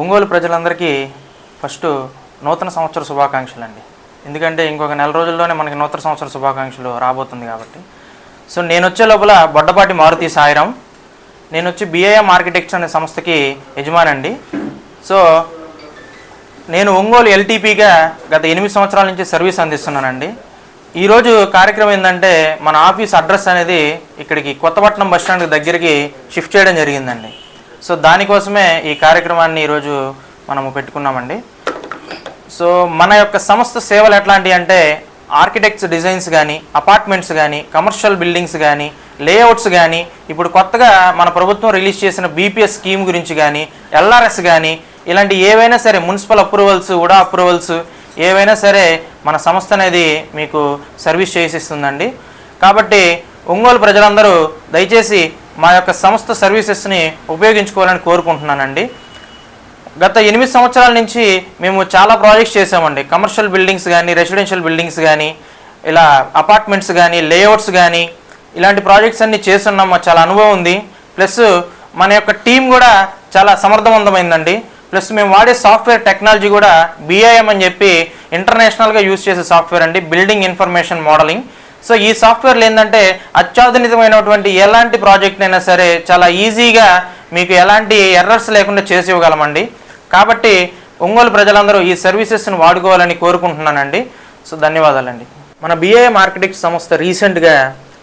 ఒంగోలు ప్రజలందరికీ ఫస్ట్ నూతన సంవత్సర శుభాకాంక్షలు అండి ఎందుకంటే ఇంకొక నెల రోజుల్లోనే మనకి నూతన సంవత్సర శుభాకాంక్షలు రాబోతుంది కాబట్టి. సో నేను వచ్చే లోపల బొడ్డపాటి మారుతి సాయిరాం నేను వచ్చి బిఐఎం ఆర్కిటెక్చర్ అనే సంస్థకి యజమాని అండి సో నేను ఒంగోలు ఎల్టీపీగా గత ఎనిమిది సంవత్సరాల నుంచి సర్వీస్ అందిస్తున్నానండి. ఈరోజు కార్యక్రమం ఏంటంటే మన ఆఫీస్ అడ్రస్ అనేది ఇక్కడికి కొత్తపట్నం బస్ స్టాండ్ దగ్గరికి షిఫ్ట్ చేయడం జరిగిందండి. సో దానికోసమే ఈ కార్యక్రమాన్ని ఈరోజు మనము పెట్టుకున్నామండి. సో మన యొక్క సంస్థ సేవలు ఎట్లాంటివి అంటే ఆర్కిటెక్ట్స్ డిజైన్స్ కానీ అపార్ట్మెంట్స్ కానీ కమర్షియల్ బిల్డింగ్స్ కానీ లేఅవుట్స్ కానీ ఇప్పుడు కొత్తగా మన ప్రభుత్వం రిలీజ్ చేసిన బీపీఎస్ స్కీమ్ గురించి కానీ ఎల్ఆర్ఎస్ కానీ ఇలాంటి ఏవైనా సరే మున్సిపల్ అప్రూవల్స్ ఉడా అప్రూవల్స్ ఏవైనా సరే మన సంస్థ అనేది మీకు సర్వీస్ చేసిస్తుందండి కాబట్టి ఒంగోలు ప్రజలందరూ దయచేసి మా యొక్క సంస్థ సర్వీసెస్ని ఉపయోగించుకోవాలని కోరుకుంటున్నానండి. గత ఎనిమిది సంవత్సరాల నుంచి మేము చాలా ప్రాజెక్ట్స్ చేసామండి కమర్షియల్ బిల్డింగ్స్ కానీ రెసిడెన్షియల్ బిల్డింగ్స్ కానీ ఇలా అపార్ట్మెంట్స్ కానీ లేఅవుట్స్ కానీ ఇలాంటి ప్రాజెక్ట్స్ అన్నీ చేస్తున్నాం. మాకు చాలా అనుభవం ఉంది. ప్లస్ మన యొక్క టీం కూడా చాలా సమర్థవంతమైందండి. ప్లస్ మేము వాడే సాఫ్ట్వేర్ టెక్నాలజీ కూడా బీఐఎం అని చెప్పి ఇంటర్నేషనల్గా యూజ్ చేసే సాఫ్ట్వేర్ అండి. బిల్డింగ్ ఇన్ఫర్మేషన్ మోడలింగ్ సో ఈ సాఫ్ట్వేర్లు ఏంటంటే అత్యాధునితమైనటువంటి ఎలాంటి ప్రాజెక్ట్ అయినా సరే చాలా ఈజీగా మీకు ఎలాంటి ఎర్రర్స్ లేకుండా చేసి ఇవ్వగలమండి. కాబట్టి ఒంగోలు ప్రజలందరూ ఈ సర్వీసెస్ని వాడుకోవాలని కోరుకుంటున్నానండి. సో ధన్యవాదాలండి. మన బిఐఎం మార్కెటింగ్ సంస్థ రీసెంట్గా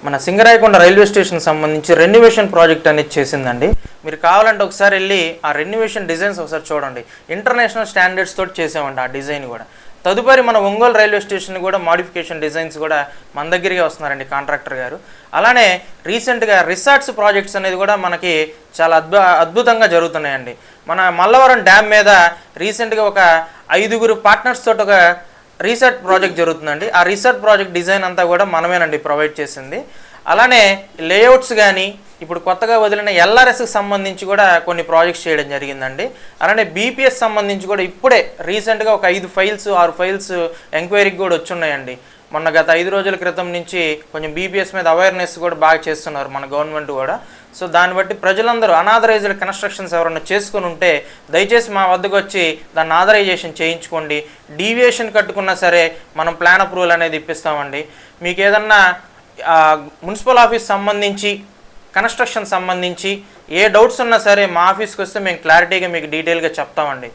మన సింగరాయకొండ రైల్వే స్టేషన్ సంబంధించి రెన్యువేషన్ ప్రాజెక్ట్ అనేది చేసిందండి. మీరు కావాలంటే ఒకసారి వెళ్ళి ఆ రెన్యువేషన్ డిజైన్స్ ఒకసారి చూడండి. ఇంటర్నేషనల్ స్టాండర్డ్స్ తోటి చేసామండి ఆ డిజైన్ కూడా. తదుపరి మన ఒంగోలు రైల్వే స్టేషన్ కూడా మాడిఫికేషన్ డిజైన్స్ కూడా మన దగ్గరికి వస్తున్నారండి కాంట్రాక్టర్ గారు. అలానే రీసెంట్గా రిసార్ట్స్ ప్రాజెక్ట్స్ అనేది కూడా మనకి చాలా అద్భు అద్భుతంగా జరుగుతున్నాయండి. మన మల్లవరం డ్యామ్ మీద రీసెంట్గా ఒక ఐదుగురు పార్ట్నర్స్ తోటి ఒక రీసెర్చ్ ప్రాజెక్ట్ జరుగుతుందండి. ఆ రీసెర్చ్ ప్రాజెక్ట్ డిజైన్ అంతా కూడా మనమేనండి ప్రొవైడ్ చేసింది. అలానే లేఅవుట్స్ కానీ ఇప్పుడు కొత్తగా వదిలిన ఎల్ఆర్ఎస్కి సంబంధించి కూడా కొన్ని ప్రాజెక్ట్స్ చేయడం జరిగిందండి. అలానే బీపీఎస్ సంబంధించి కూడా ఇప్పుడే రీసెంట్గా ఒక ఐదు ఫైల్స్ ఆరు ఫైల్స్ ఎంక్వైరీకి కూడా వచ్చున్నాయండి. మొన్న గత ఐదు రోజుల క్రితం నుంచి కొంచెం బీపీఎస్ మీద అవేర్నెస్ కూడా బాగా చేస్తున్నారు మన గవర్నమెంట్ కూడా. సో దాన్ని బట్టి ప్రజలందరూ అనాథరైజ్డ్ కన్స్ట్రక్షన్స్ ఎవరైనా చేసుకుని ఉంటే దయచేసి మా వద్దకు వచ్చి దాన్ని ఆథరైజేషన్ చేయించుకోండి. డీవియేషన్ కట్టుకున్నా సరే మనం ప్లాన్ అప్రూవల్ అనేది ఇప్పిస్తామండి. మీకు ఏదన్నా మున్సిపల్ ఆఫీస్ సంబంధించి కన్స్ట్రక్షన్ సంబంధించి ఏ డౌట్స్ ఉన్నా సరే మా ఆఫీస్కి వస్తే మేము క్లారిటీగా మీకు డీటెయిల్గా చెప్తామండి.